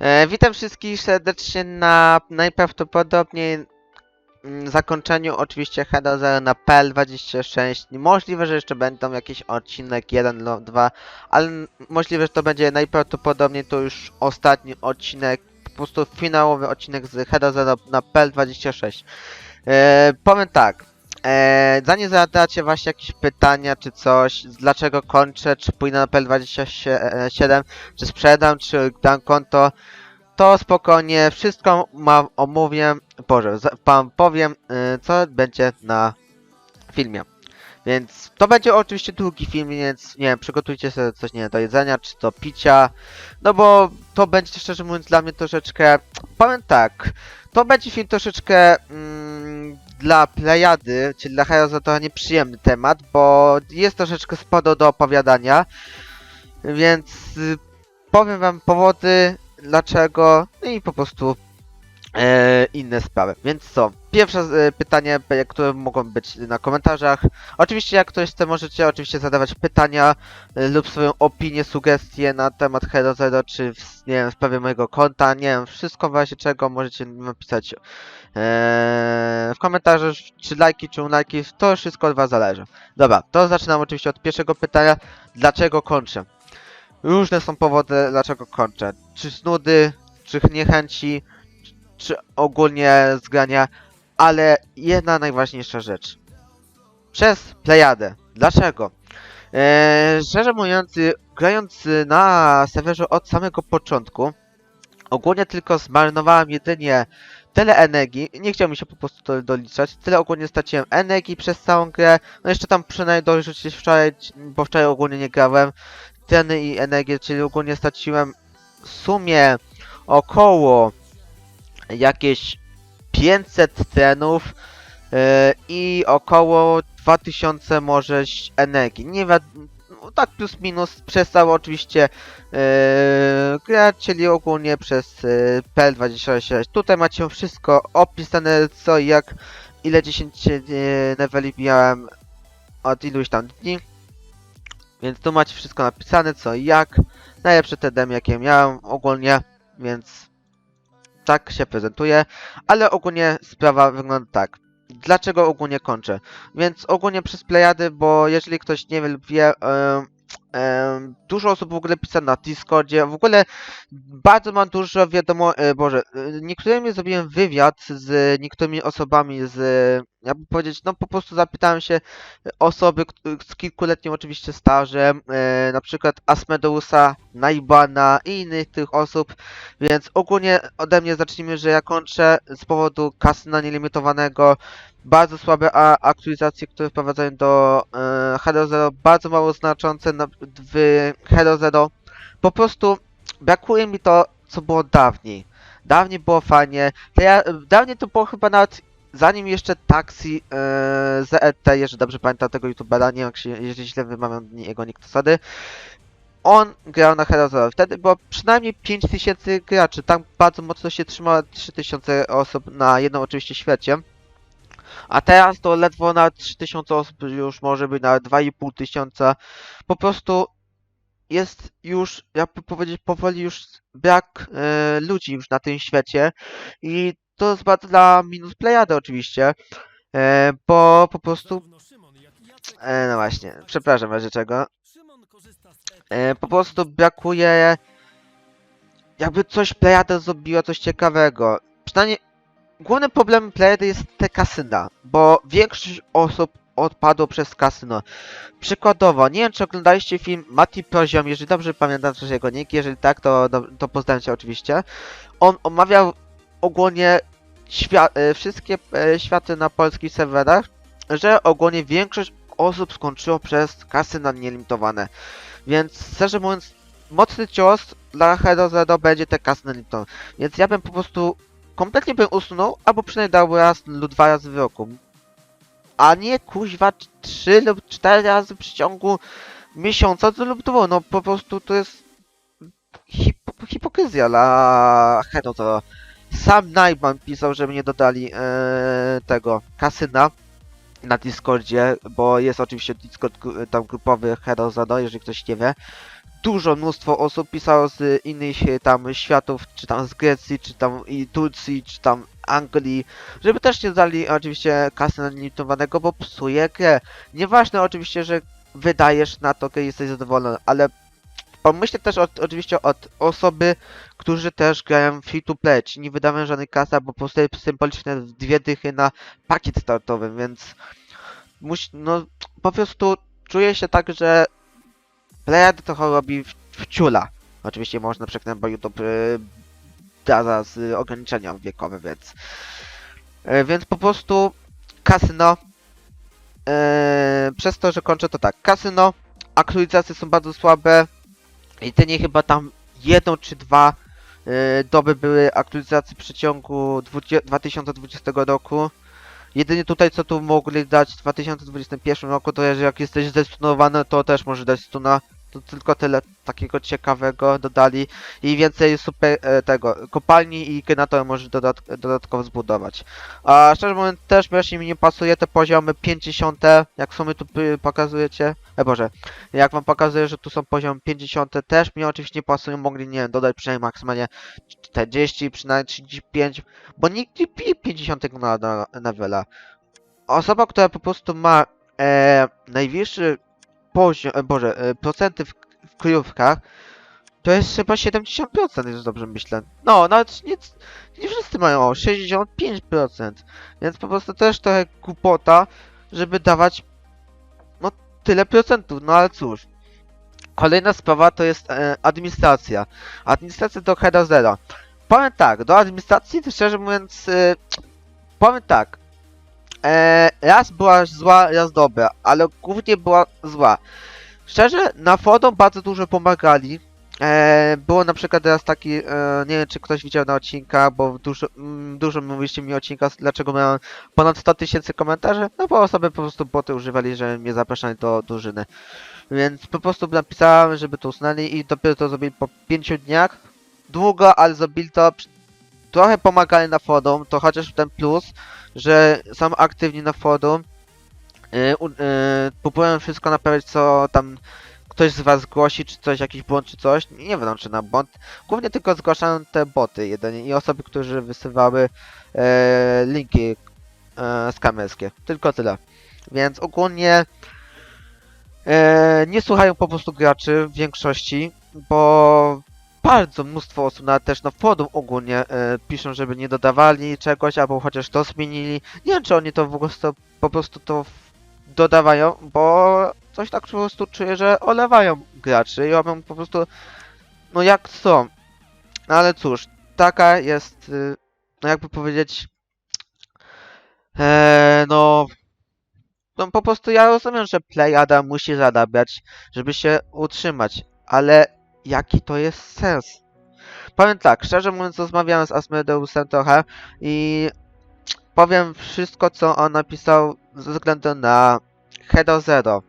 E, witam wszystkich serdecznie na najprawdopodobniej mm, zakończeniu oczywiście Halo Zero na PL26. Możliwe, że jeszcze będą jakieś odcinek 1 lub 2, ale możliwe, że to będzie najprawdopodobniej to już ostatni odcinek, po prostu finałowy odcinek z Halo Zero na PL26. E, powiem tak. E, zanim zadacie właśnie jakieś pytania czy coś, dlaczego kończę, czy pójdę na PL27, czy sprzedam, czy dam konto, to spokojnie wszystko ma, omówię, Boże, wam powiem, y, co będzie na filmie. Więc to będzie oczywiście długi film, więc nie wiem, przygotujcie sobie coś, nie do jedzenia, czy do picia, no bo to będzie szczerze mówiąc dla mnie troszeczkę, powiem tak, to będzie film troszeczkę mm, dla Plejady, czyli dla Heroza to nieprzyjemny temat, bo jest troszeczkę sporo do opowiadania, więc powiem wam powody, dlaczego, no i po prostu e, inne sprawy. Więc co? Pierwsze e, pytanie, które mogą być na komentarzach. Oczywiście jak ktoś chce, możecie oczywiście zadawać pytania e, lub swoją opinię, sugestie na temat Hero Zero, czy w, nie wiem, w sprawie mojego konta, nie wiem, wszystko w razie czego możecie napisać e, w komentarzach, czy lajki, czy unlajki, to wszystko od was zależy. Dobra, to zaczynam oczywiście od pierwszego pytania, dlaczego kończę? Różne są powody, dlaczego kończę. Czy z nudy, czy niechęci, czy ogólnie zgrania, ale jedna najważniejsza rzecz. Przez Plejadę. Dlaczego? Eee, szczerze mówiąc, grając na serwerze od samego początku, ogólnie tylko zmarnowałem jedynie tyle energii, nie chciał mi się po prostu to doliczać, tyle ogólnie straciłem energii przez całą grę, no jeszcze tam przynajmniej dorzucić wczoraj, bo wczoraj ogólnie nie grałem, ceny i energię, czyli ogólnie straciłem w sumie około jakieś 500 trenów yy, i około 2000 może energii. Nie wiadomo, no, tak plus minus przez całą oczywiście yy, grę, czyli ogólnie przez yy, PL26. Tutaj macie wszystko opisane co jak, ile 10 yy, leveli miałem od iluś tam dni. Więc tu macie wszystko napisane co i jak. Najlepsze TDM jakie miałem ogólnie, więc tak się prezentuje, ale ogólnie sprawa wygląda tak. Dlaczego ogólnie kończę? Więc ogólnie przez Plejady, bo jeżeli ktoś nie wie lub wie, em, dużo osób w ogóle pisze na Discordzie, w ogóle bardzo mam dużo wiadomo, e, Boże, e, niektórymi zrobiłem wywiad z niektórymi osobami z, jakby powiedzieć, no po prostu zapytałem się osoby z kilkuletnim oczywiście stażem, e, na przykład Asmedeusa, Naibana i innych tych osób, więc ogólnie ode mnie zacznijmy, że ja kończę z powodu kasyna nielimitowanego, bardzo słabe aktualizacje, które wprowadzają do Zero, bardzo mało znaczące na, w Hero Zero. Po prostu brakuje mi to, co było dawniej. Dawniej było fajnie. Ja, dawniej to było chyba nawet zanim jeszcze Taxi e, ZRT, jeżeli dobrze pamiętam tego youtubera, nie wiem się, jeżeli źle wymawiam jego nick, to sorry. On grał na Hero Zero. Wtedy było przynajmniej 5000 graczy. Tam bardzo mocno się trzymało 3000 osób na jednym oczywiście świecie. A teraz to ledwo na 3000 osób już może być nawet 2,5 tysiąca. Po prostu jest już, jakby powiedzieć, powoli już brak e, ludzi już na tym świecie. I to jest bardzo dla minus playady oczywiście. E, bo po prostu. E, no właśnie, przepraszam w czego. Po prostu brakuje jakby coś Plejada zrobiła coś ciekawego. Przynajmniej głównym problemem Plejady jest te kasyna, bo większość osób odpadło przez kasyno. Przykładowo, nie wiem czy oglądaliście film Mati Poziom, jeżeli dobrze pamiętam coś jego nick, jeżeli tak, to, to, poznałem się oczywiście. On omawiał ogólnie świa e, wszystkie e, światy na polskich serwerach, że ogólnie większość osób skończyło przez kasyna nielimitowane. Więc szczerze mówiąc, mocny cios dla Hero Zero będzie te kasy limitowane. Więc ja bym po prostu kompletnie bym usunął, albo przynajmniej dał raz lub dwa razy w roku. A nie kuźwa trzy lub cztery razy w ciągu miesiąca lub dwóch. No po prostu to jest hip hipokryzja dla Hero Zero. Sam Najban pisał, żeby nie dodali e, tego kasyna na Discordzie, bo jest oczywiście Discord tam grupowy Hero Zero, jeżeli ktoś nie wie. Dużo, mnóstwo osób pisało z innych tam światów, czy tam z Grecji, czy tam i Turcji, czy tam Anglii, żeby też nie dali oczywiście kasy limitowanego, bo psuje grę. Nieważne oczywiście, że wydajesz na to, kiedy jesteś zadowolony, ale pomyślę też od, oczywiście od osoby, którzy też grają free to play, nie wydają żadnej kasy, bo po prostu symboliczne dwie dychy na pakiet startowy, więc musi, no po prostu czuję się tak, że player trochę robi w, w ciula. Oczywiście można przeknąć, bo YouTube y, y, ograniczenia wiekowe, więc y, więc po prostu kasyno y, przez to, że kończę to tak, kasyno aktualizacje są bardzo słabe i te chyba tam jedną czy dwa y, doby były aktualizacje w przeciągu 20, 2020 roku. Jedynie tutaj co tu mogli dać w 2021 roku to że jak jesteś zdestunowany to też może dać stuna. To tylko tyle takiego ciekawego dodali i więcej super e, tego kopalni i generator możesz dodat dodatkowo zbudować. A szczerze mówiąc też właśnie mi nie pasuje te poziomy 50, jak sobie tu y, pokazujecie. E Boże, jak wam pokazuję, że tu są poziom 50 też mi oczywiście nie pasują, mogli nie wiem, dodać przynajmniej maksymalnie 40, przynajmniej 35, bo nikt nie pije 50 na, na, na. Osoba, która po prostu ma e, najwyższy poziom, e, Boże, e, procenty w, w kryjówkach, to jest chyba 70%, już dobrze myślę. No, nawet nie, nie wszyscy mają o 65%, więc po prostu też trochę głupota, żeby dawać no tyle procentów, no ale cóż. Kolejna sprawa to jest e, administracja. Administracja do Heada Zero. Powiem tak, do administracji to szczerze mówiąc, e, powiem tak. E, raz była zła, raz dobra, ale głównie była zła. Szczerze, na forum bardzo dużo pomagali. E, było na przykład teraz taki, e, nie wiem czy ktoś widział na odcinka, bo dużo, mm, dużo mówiliście mi o odcinka, dlaczego miałem ponad 100 tysięcy komentarzy, no bo osoby po prostu boty używali, że mnie zapraszali do drużyny. Więc po prostu napisałem, żeby to usunęli i dopiero to zrobili po 5 dniach. Długo, ale zrobili to. Trochę pomagali na forum, to chociaż ten plus, że są aktywni na forum. Yy, yy, próbują wszystko naprawiać, co tam ktoś z was zgłosi, czy coś, jakiś błąd, czy coś. Nie wiem, czy na błąd. Głównie tylko zgłaszają te boty jedynie i osoby, które wysyłały e, linki e, skamerskie. Tylko tyle. Więc ogólnie e, nie słuchają po prostu graczy w większości, bo bardzo mnóstwo osób, nawet też na forum ogólnie e, piszą, żeby nie dodawali czegoś, albo chociaż to zmienili. Nie wiem, czy oni to w ogóle to, po prostu to dodawają, bo coś tak po prostu czuję, że olewają graczy i robią po prostu no jak są. No ale cóż, taka jest, y, no jakby powiedzieć, e, no no po prostu ja rozumiem, że Playada musi zarabiać, żeby się utrzymać, ale jaki to jest sens? Powiem tak, szczerze mówiąc, rozmawiałem z Asmodeusem trochę i powiem wszystko, co on napisał ze względu na Hero Zero.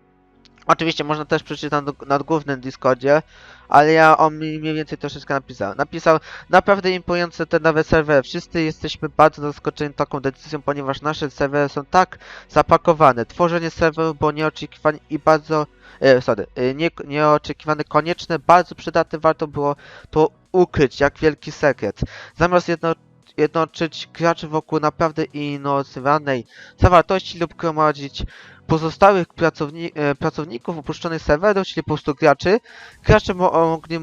Oczywiście można też przeczytać na, na głównym Discordzie, ale ja on mi mniej więcej troszeczkę napisał. Napisał naprawdę imponujące te nowe serwery. Wszyscy jesteśmy bardzo zaskoczeni taką decyzją, ponieważ nasze serwery są tak zapakowane. Tworzenie serwerów było nieoczekiwane i bardzo... E, sorry, e, nie, nieoczekiwane, konieczne, bardzo przydatne, warto było to ukryć jak wielki sekret. Zamiast jedno, jednoczyć graczy wokół naprawdę innowacyjnej zawartości lub gromadzić pozostałych pracowni e, pracowników opuszczonych serwerów, czyli po prostu graczy, gracze mo mogli,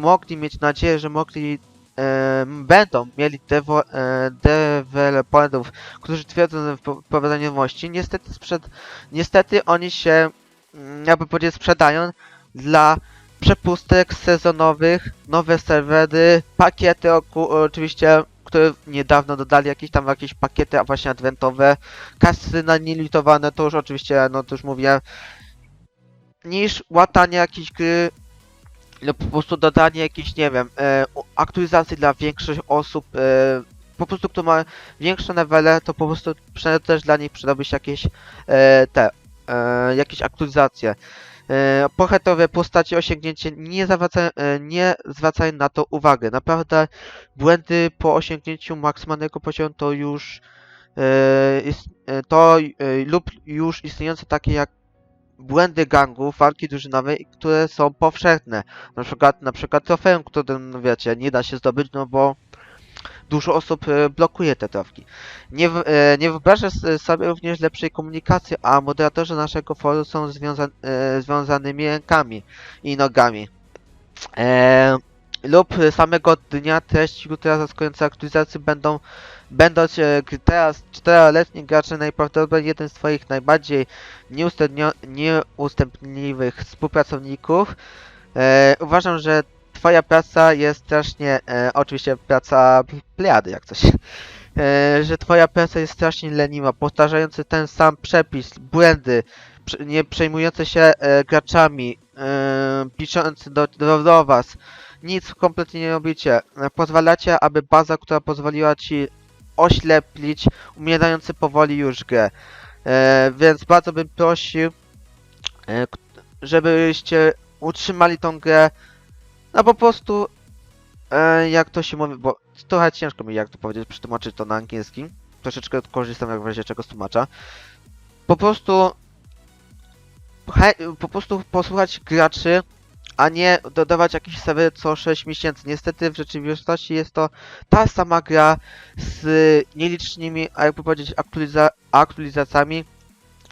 mogli mieć nadzieję, że mogli e, będą mieli dewo, e, deweloperów, którzy twierdzą w wprowadzeniu nowości. Niestety, sprzed, niestety oni się, mm, jakby powiedzieć, sprzedają dla przepustek sezonowych, nowe serwery, pakiety oczywiście, które niedawno dodali jakieś tam jakieś pakiety a właśnie adwentowe, kasy na nielimitowane, to już oczywiście, no to już mówiłem, niż łatanie jakiejś gry lub po prostu dodanie jakiejś, nie wiem, e, aktualizacji dla większych osób, e, po prostu kto ma większe levele, to po prostu też dla nich przydałby się jakieś e, te, e, jakieś aktualizacje. E, Pochetowe postacie, osiągnięcie, nie, zwracają, e, nie zwracają na to uwagi. Naprawdę błędy po osiągnięciu maksymalnego poziomu to już e, e, to e, lub już istniejące takie jak błędy gangów, walki drużynowe, które są powszechne. Na przykład, na przykład trofeum, które, no wiecie, nie da się zdobyć, no bo dużo osób e, blokuje te trofki. Nie, e, nie wyobrażę sobie również lepszej komunikacji, a moderatorzy naszego forum są związa e, związanymi rękami i nogami. E, lub samego dnia treści jutra zaskakujące aktualizacje będą będąc teraz czteroletni gracze najprawdopodobniej jeden z twoich najbardziej nieustępliwych współpracowników. E, uważam, że twoja praca jest strasznie, e, oczywiście praca Plejady jak coś, e, że twoja praca jest strasznie leniwa, powtarzający ten sam przepis, błędy, nie przejmujące się e, graczami, e, piszący do, do, do was, nic kompletnie nie robicie. E, Pozwalacie, aby baza, która pozwoliła ci oślepić, umierający powoli już grę. E, więc bardzo bym prosił, e, żebyście utrzymali tą grę, no po prostu, e, jak to się mówi, bo trochę ciężko mi jak to powiedzieć, przetłumaczyć to na angielski. Troszeczkę korzystam jak w razie czego z tłumacza. Po prostu, he, po prostu posłuchać graczy, a nie dodawać jakiś serwer co 6 miesięcy. Niestety w rzeczywistości jest to ta sama gra z nielicznymi, a jakby powiedzieć, aktualiza aktualizacjami.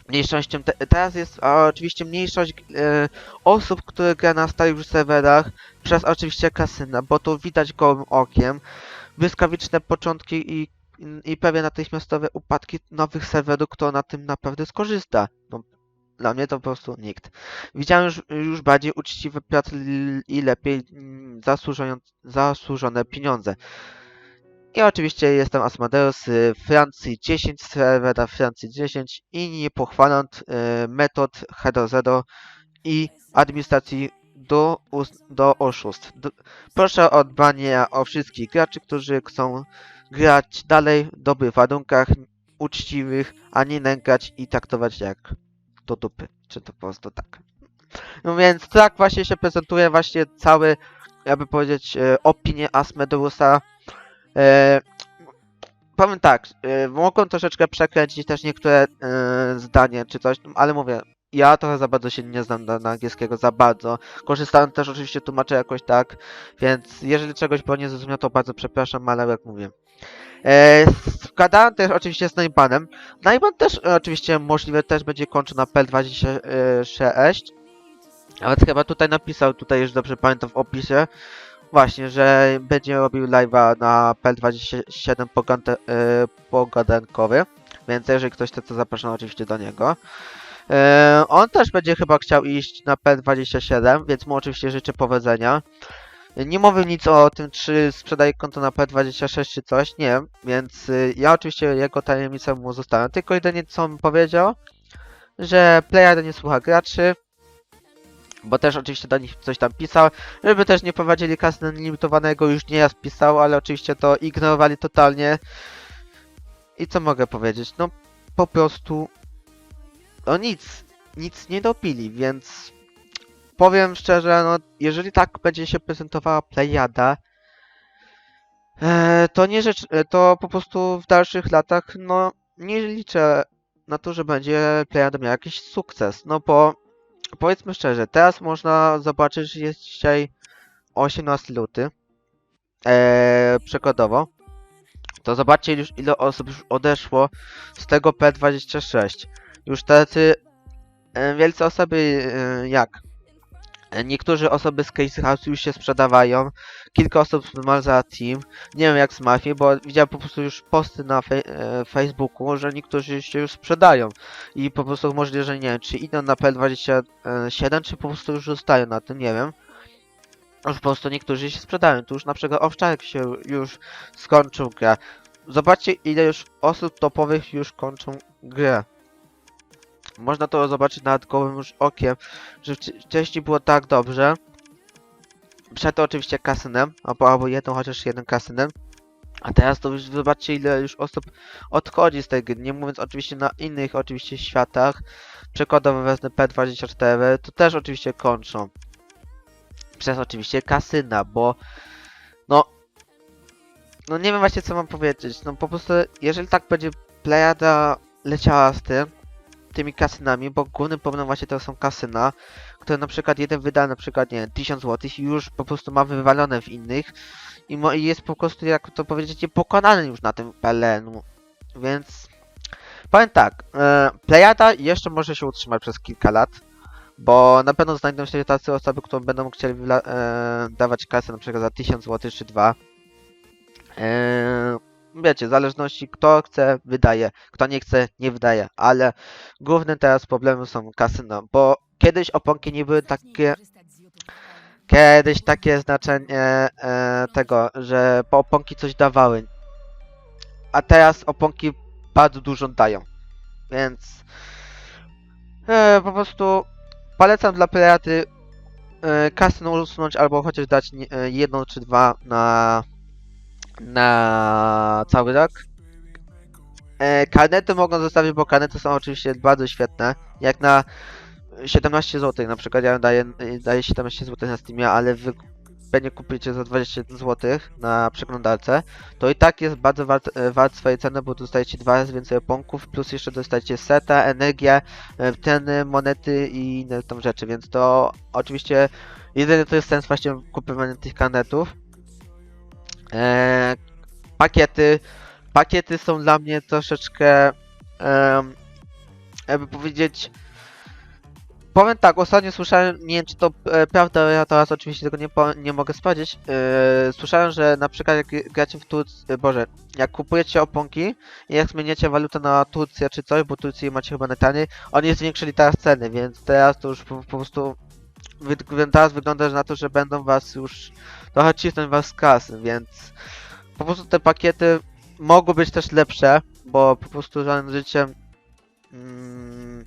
Mniejszością te teraz jest oczywiście mniejszość e, osób, które gra na starych już serwerach przez oczywiście kasyna, bo to widać gołym okiem. Błyskawiczne początki i, i prawie natychmiastowe upadki nowych serwerów, kto na tym naprawdę skorzysta. No, dla mnie to po prostu nikt. Widziałem już, już bardziej uczciwe prace i lepiej mm, zasłużone pieniądze. I oczywiście jestem Asmodeus z Francji 10, serwera Francji 10 i niepochwalant e, metod Hero Zero i administracji do, do oszustw. Proszę o dbanie o wszystkich graczy, którzy chcą grać dalej w dobrych warunkach, uczciwych, a nie nękać i traktować jak do dupy. Czy to po prostu tak. No więc tak właśnie się prezentuje właśnie cały, jakby powiedzieć, e, opinię Asmodeusa. E, powiem tak, e, mogą troszeczkę przekręcić też niektóre e, zdanie czy coś, ale mówię, ja trochę za bardzo się nie znam na, na angielskiego, za bardzo. Korzystałem też oczywiście tłumaczę jakoś tak, więc jeżeli czegoś było nie zrozumiał, to bardzo przepraszam, ale jak mówię. E, Wkładałem też oczywiście z Najbanem. Najban też e, oczywiście możliwe też będzie kończył na PL26. Nawet chyba tutaj napisał, tutaj już dobrze pamiętam w opisie, właśnie, że będzie robił live'a na PL27 pogante, e, pogadankowy. Więc jeżeli ktoś chce, to zapraszam oczywiście do niego. E, on też będzie chyba chciał iść na PL27, więc mu oczywiście życzę powodzenia. Nie mówię nic o tym, czy sprzedaje konto na P26 czy coś, nie wiem, więc y, ja oczywiście jego tajemnicę mu zostawiam. Tylko jedynie co mi powiedział, że player nie słucha graczy, bo też oczywiście do nich coś tam pisał, żeby też nie prowadzili kasy limitowanego, już nie raz pisał, ale oczywiście to ignorowali totalnie. I co mogę powiedzieć? No po prostu, no nic, nic nie dopili, więc powiem szczerze, no jeżeli tak będzie się prezentowała Plejada, e, to nie rzecz, e, to po prostu w dalszych latach, no nie liczę na to, że będzie Plejada miała jakiś sukces, no bo powiedzmy szczerze, teraz można zobaczyć, że jest dzisiaj 18 luty, e, przykładowo, to zobaczcie już ile osób już odeszło z tego P26. Już tacy e, wielce osoby e, jak Niektóre osoby z Case House już się sprzedawają. Kilka osób z Malza Team. Nie wiem jak z Mafii, bo widziałem po prostu już posty na e, Facebooku, że niektórzy się już sprzedają. I po prostu możliwe, że nie wiem, czy idą na PL27, czy po prostu już zostają na tym, nie wiem. Już po prostu niektórzy się sprzedają. Tu już na przykład Owczarek się już skończył grę. Zobaczcie ile już osób topowych już kończą grę. Można to zobaczyć gołym już okiem, że wcześniej było tak dobrze. Przed to oczywiście kasynem, albo, albo jedną, chociaż jeden kasynem. A teraz to już zobaczcie ile już osób odchodzi z tej gry, nie mówiąc oczywiście na innych oczywiście światach. Przykładowo wezmę P24, to też oczywiście kończą. Przez oczywiście kasyna, bo no no nie wiem właśnie co mam powiedzieć, no po prostu jeżeli tak będzie Plejada leciała z tym, tymi kasynami, bo głównym problemem właśnie to są kasyna, które na przykład jeden wyda na przykład, nie wiem, 1000 zł i już po prostu ma wywalone w innych i, i jest po prostu, jak to powiedzieć, pokonany już na tym PLN-u, więc powiem tak, e, Plejada jeszcze może się utrzymać przez kilka lat, bo na pewno znajdą się tacy osoby, które będą chcieli e, dawać kasę na przykład za 1000 zł czy 2. E, wiecie, w zależności kto chce, wydaje, kto nie chce, nie wydaje, ale głównym teraz problemem są kasyno, bo kiedyś oponki nie były takie, kiedyś takie znaczenie e, tego, że po oponki coś dawały, a teraz oponki bardzo dużo dają, więc e, po prostu polecam dla piraty e, kasyno usunąć albo chociaż dać nie, e, jedną czy dwa na na cały rok. E, karnety mogą zostawić, bo karnety są oczywiście bardzo świetne. Jak na 17 zł na przykład, ja daję, daję 17 zł na Steamie, ale wy pewnie kupicie za 21 zł na przeglądarce, to i tak jest bardzo wart, e, wart swojej ceny, bo dostajecie dwa razy więcej oponków, plus jeszcze dostajecie seta, energię, e, ceny, monety i inne tam rzeczy, więc to oczywiście jedyny to jest sens właśnie kupowania tych karnetów. E, pakiety. Pakiety są dla mnie troszeczkę, em, jakby powiedzieć. Powiem tak, ostatnio słyszałem, nie wiem czy to e, prawda, ja teraz oczywiście tego nie, nie mogę sprawdzić. E, słyszałem, że na przykład jak gracie w Turcji, e, Boże, jak kupujecie oponki i jak zmieniacie walutę na Turcję czy coś, bo Turcji macie chyba najtaniej, oni zwiększyli teraz ceny, więc teraz to już po, po prostu teraz wygląda na to, że będą was już trochę cisnąć was z kasy, więc po prostu te pakiety mogą być też lepsze, bo po prostu żadnym życiem mm,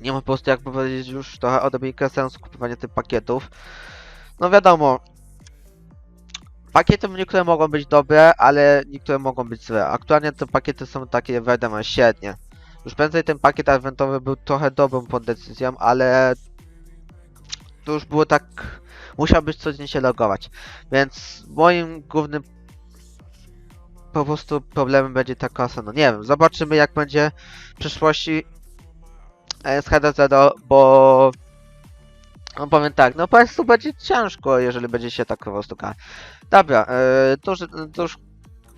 nie ma po prostu jak powiedzieć już trochę odrobinkę sensu kupowania tych pakietów. No wiadomo, pakiety niektóre mogą być dobre, ale niektóre mogą być złe. Aktualnie te pakiety są takie wiadomo średnie. Już prędzej ten pakiet adwentowy był trochę dobrą pod decyzją, ale to już było tak musiał być codziennie się logować. Więc moim głównym po prostu problemem będzie ta kasa. No nie wiem, zobaczymy jak będzie w przyszłości e, z HD0, bo no powiem tak, no po prostu będzie ciężko, jeżeli będzie się tak po prostu ka- Dobra, e, to, już, to już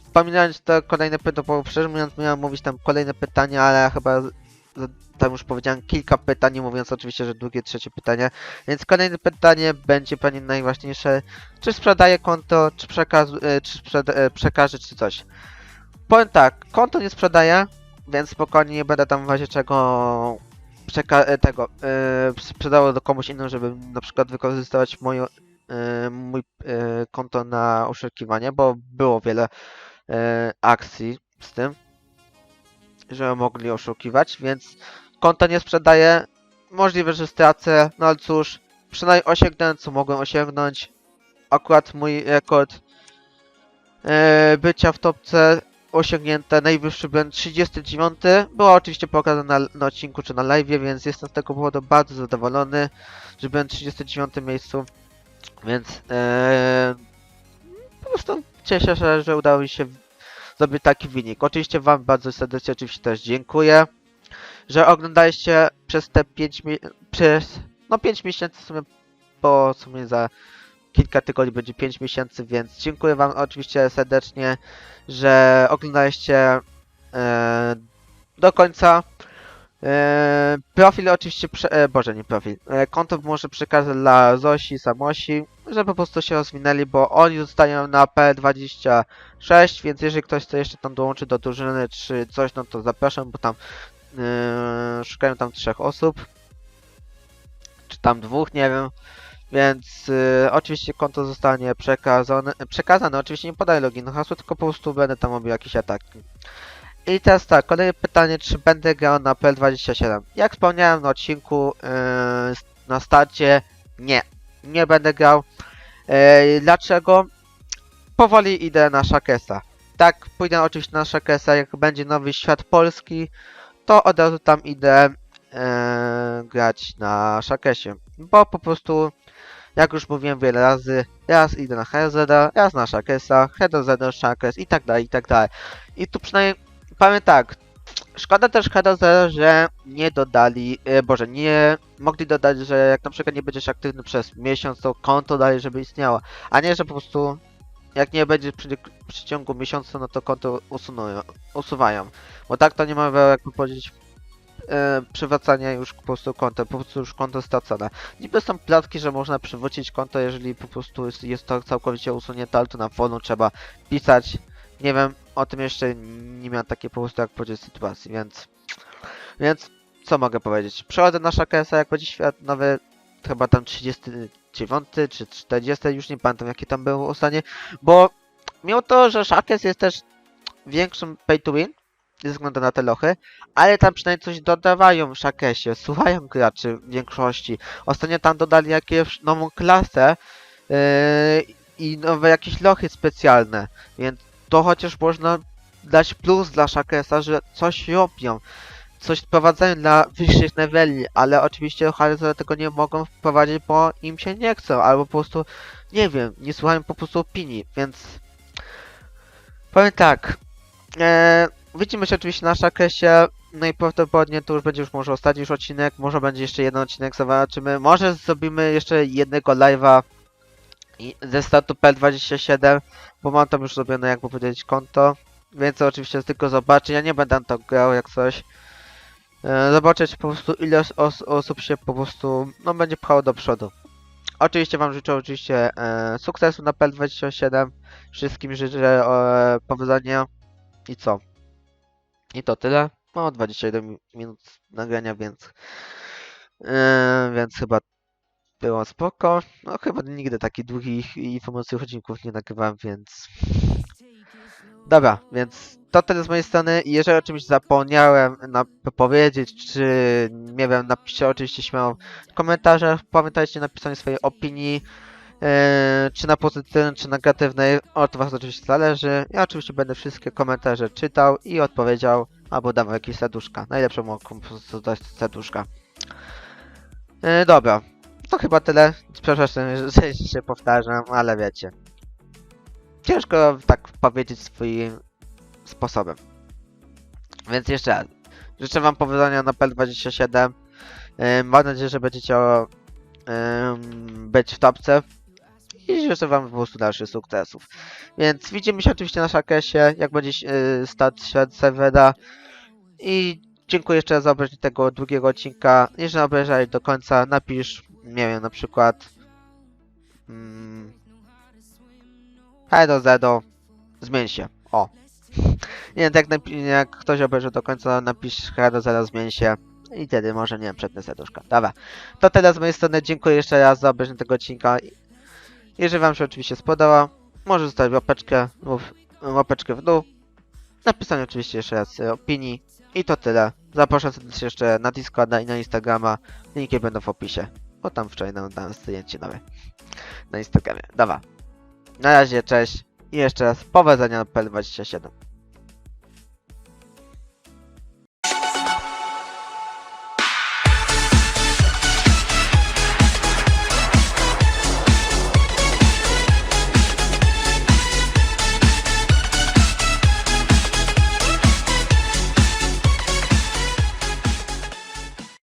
wspominając te kolejne pytania, bo mówiąc miałem mówić tam kolejne pytania, ale chyba tam już powiedziałem kilka pytań, nie mówiąc oczywiście, że drugie, trzecie pytanie. Więc kolejne pytanie będzie pani najważniejsze. Czy sprzedaje konto, czy, przekaz, e, czy sprzeda, e, przekaże, czy coś? Powiem tak, konto nie sprzedaję, więc spokojnie nie będę tam w razie czego przeka e, tego e, sprzedało do komuś innemu, żeby na przykład wykorzystywać moje, e, mój e, konto na oszukiwanie, bo było wiele e, akcji z tym, że mogli oszukiwać, więc konta nie sprzedaję. Możliwe, że stracę, no ale cóż, przynajmniej osiągnąłem co mogłem osiągnąć. Akurat mój rekord e, bycia w topce osiągnięte, najwyższy byłem 39. Było oczywiście pokazane na, na odcinku czy na live, więc jestem z tego powodu bardzo zadowolony, że byłem w 39 miejscu. Więc e, po prostu cieszę się, że udało mi się zrobić taki wynik. Oczywiście Wam bardzo serdecznie oczywiście też dziękuję, że oglądaliście przez te 5 mi przez no 5 miesięcy w sumie, bo w sumie za kilka tygodni będzie 5 miesięcy, więc dziękuję Wam oczywiście serdecznie, że oglądaliście e, do końca. E, profil oczywiście, prze, e, boże nie profil, e, konto może przekazać dla Zosi, Samosi, żeby po prostu się rozwinęli, bo oni zostają na P26, więc jeżeli ktoś chce jeszcze tam dołączyć do drużyny czy coś, no to zapraszam, bo tam szukają tam trzech osób, czy tam dwóch, nie wiem. Więc oczywiście konto zostanie przekazane, przekazane, oczywiście nie podaję loginu hasła, tylko po prostu będę tam robił jakieś ataki. I teraz tak, kolejne pytanie, czy będę grał na PL27? Jak wspomniałem na odcinku yy, na starcie, nie, nie będę grał. Yy, dlaczego? Powoli idę na Shakesa. Tak, pójdę oczywiście na Shakesa, jak będzie nowy świat polski, to od razu tam idę yy, grać na Shakesie. Bo po prostu jak już mówiłem wiele razy, raz idę na HZD, raz na Shakesa, HZD, Shakes i tak dalej, i tak dalej. I tu przynajmniej powiem tak, Szkoda też Hero Zero, że nie dodali, e, boże, nie mogli dodać, że jak na przykład nie będziesz aktywny przez miesiąc, to konto dalej, żeby istniało, a nie, że po prostu jak nie będzie przy, w przeciągu miesiąca, no to konto usunują, usuwają. Bo tak to nie ma, jakby powiedzieć, e, przywracania już po prostu konta, po prostu już konto stracone. Niby są plotki, że można przywrócić konto, jeżeli po prostu jest, jest to całkowicie usunięte, ale to na forum trzeba pisać. Nie wiem, o tym jeszcze nie miałem takiej po prostu jak powiedzieć sytuacji, więc... Więc, co mogę powiedzieć? Przechodzę na Shakesa, jak będzie świat nowy, chyba tam 39 czy 40, już nie pamiętam jakie tam było stanie, bo mimo to, że Shakes jest też większym pay to win, ze względu na te lochy, ale tam przynajmniej coś dodawają w Shakesie, słuchają graczy w większości. Ostatnio tam dodali jakąś nową klasę yy, i nowe jakieś lochy specjalne, więc to chociaż można dać plus dla Shakesa, że coś robią, coś wprowadzają dla wyższych leveli, ale oczywiście Horizon tego nie mogą wprowadzić, bo im się nie chcą, albo po prostu, nie wiem, nie słuchają po prostu opinii, więc powiem tak, e, widzimy się oczywiście na Shakesie, najprawdopodobniej to już będzie już może ostatni już odcinek, może będzie jeszcze jeden odcinek, zobaczymy, może zrobimy jeszcze jednego live'a i- ze statu PL27, bo mam tam już zrobione, jakby powiedzieć, konto. Więc oczywiście tylko zobaczę. Ja nie będę to grał jak coś. E, zobaczyć po prostu ile os os osób się po prostu no będzie pchało do przodu. Oczywiście wam życzę oczywiście e, sukcesu na PL27. Wszystkim życzę e, powodzenia. I co? I to tyle. No 21 mi- minut nagrania, więc e, więc chyba było spoko. No chyba nigdy takich długich informacyjnych odcinków nie nagrywałem, więc... Dobra, więc to tyle z mojej strony. Jeżeli o czymś zapomniałem na powiedzieć, czy nie wiem, napiszcie oczywiście śmiało w komentarzach. Pamiętajcie napisanie swojej opinii, e, czy na pozytywnej, czy negatywnej. Od was oczywiście zależy. Ja oczywiście będę wszystkie komentarze czytał i odpowiedział, albo dawał jakieś serduszka. Najlepsze mogą dać serduszka. E, dobra, to chyba tyle. Przepraszam, że się powtarzam, ale wiecie. Ciężko tak powiedzieć swoim sposobem. Więc jeszcze raz. Życzę wam powodzenia na PL27. Ym, Mam nadzieję, że będziecie być w topce. I życzę wam po prostu dalszych sukcesów. Więc widzimy się oczywiście na Shakesie, jak będzie yy, stat świat serwera. I dziękuję jeszcze za obejrzenie tego długiego odcinka. Jeżeli obejrzałeś do końca, napisz, nie wiem, na przykład mm, Hej Zedo, zmień się. O. Nie wiem, napi- jak ktoś obejrzy do końca, napisz Hej Zedo, zmień się. I wtedy może, nie wiem, przednie serduszka. Dobra. To tyle z mojej strony. Dziękuję jeszcze raz za obejrzenie tego odcinka. Jeżeli wam się oczywiście spodobał, może zostawić łapeczkę lub łapeczkę w dół. Napisanie oczywiście jeszcze raz opinii. I to tyle. Zapraszam serdecznie jeszcze na Discorda i na Instagrama. Linki będą w opisie. Bo tam wczoraj nam dałem zdjęcie nowe. Na Instagramie. Dobra. Na razie, cześć. I jeszcze raz powodzenia na PL27.